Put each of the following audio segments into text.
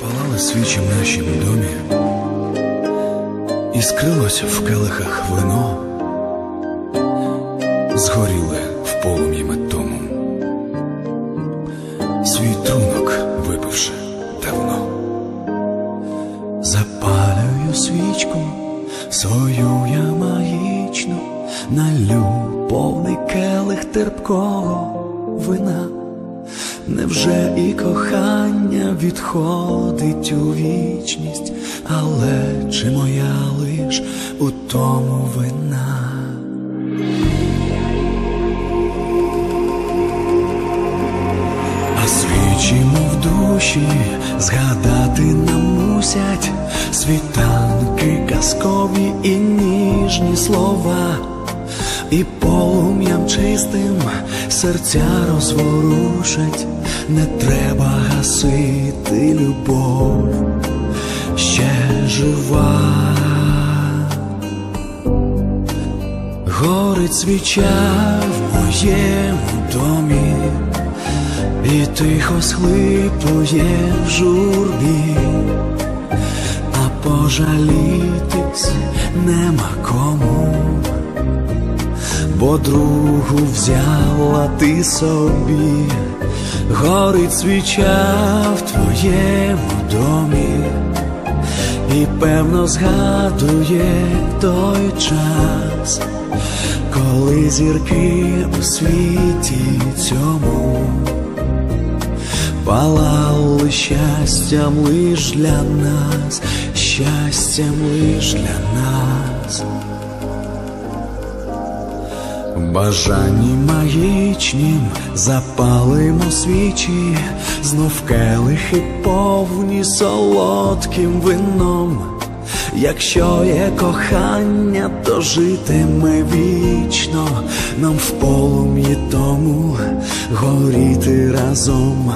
Палали свічі в нашім домі, і скрилось в келихах вино, згоріли в полум'ї тому, свій трунок випивши давно. Запалюю свічку свою я магічну, налю повний келих терпкого вина. Невже і кохання відходить у вічність, але чи моя лиш у тому вина? А свічі, мов душі, згадати нам мусять світанки, казкові і ніжні слова, і полум'ям чистим серця розворушать, не треба гасити любов, ще жива. Горить свіча в моєму домі, і тихо схлипує в журбі, а пожалітись нема кому, бо другу взяла ти собі, горить свіча в твоєму домі, і певно згадує той час. Коли зірки у світі цьому палали щастям лиш для нас, щастям лиш для нас, в бажанні магічнім запалимо свічі, знов келихи повні солодким вином. Якщо є кохання, то житиме вічно, нам в полум'ї тому горіти разом.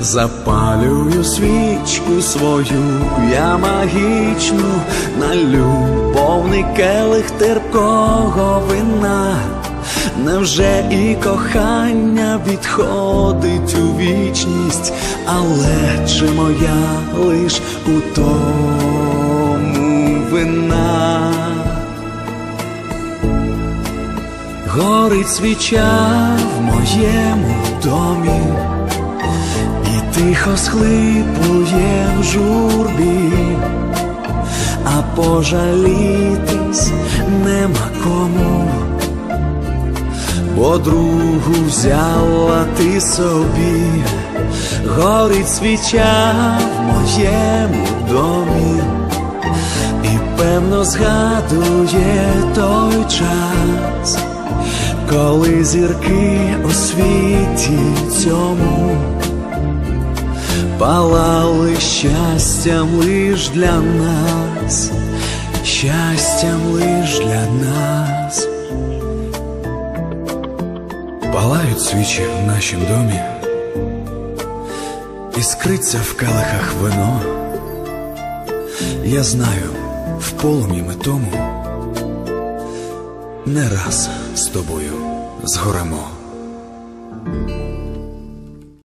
Запалюю свічку свою, я магічну, налю повний келих терпкого вина. Невже і кохання відходить у вічність, але чи моя лиш у тому вина? Горить свіча в моєму домі, і тихо схлипує в журбі, а пожалітись нема кому бо другу взяла ти собі, горить свіча в моєму домі, і певно згадує той час, коли зірки у світі цьому палали щастям лиш для нас, щастям лиш для нас. Палають свічі в нашім домі, іскриться в калахах вино. Я знаю, в полум'ї ми тому не раз з тобою згоремо.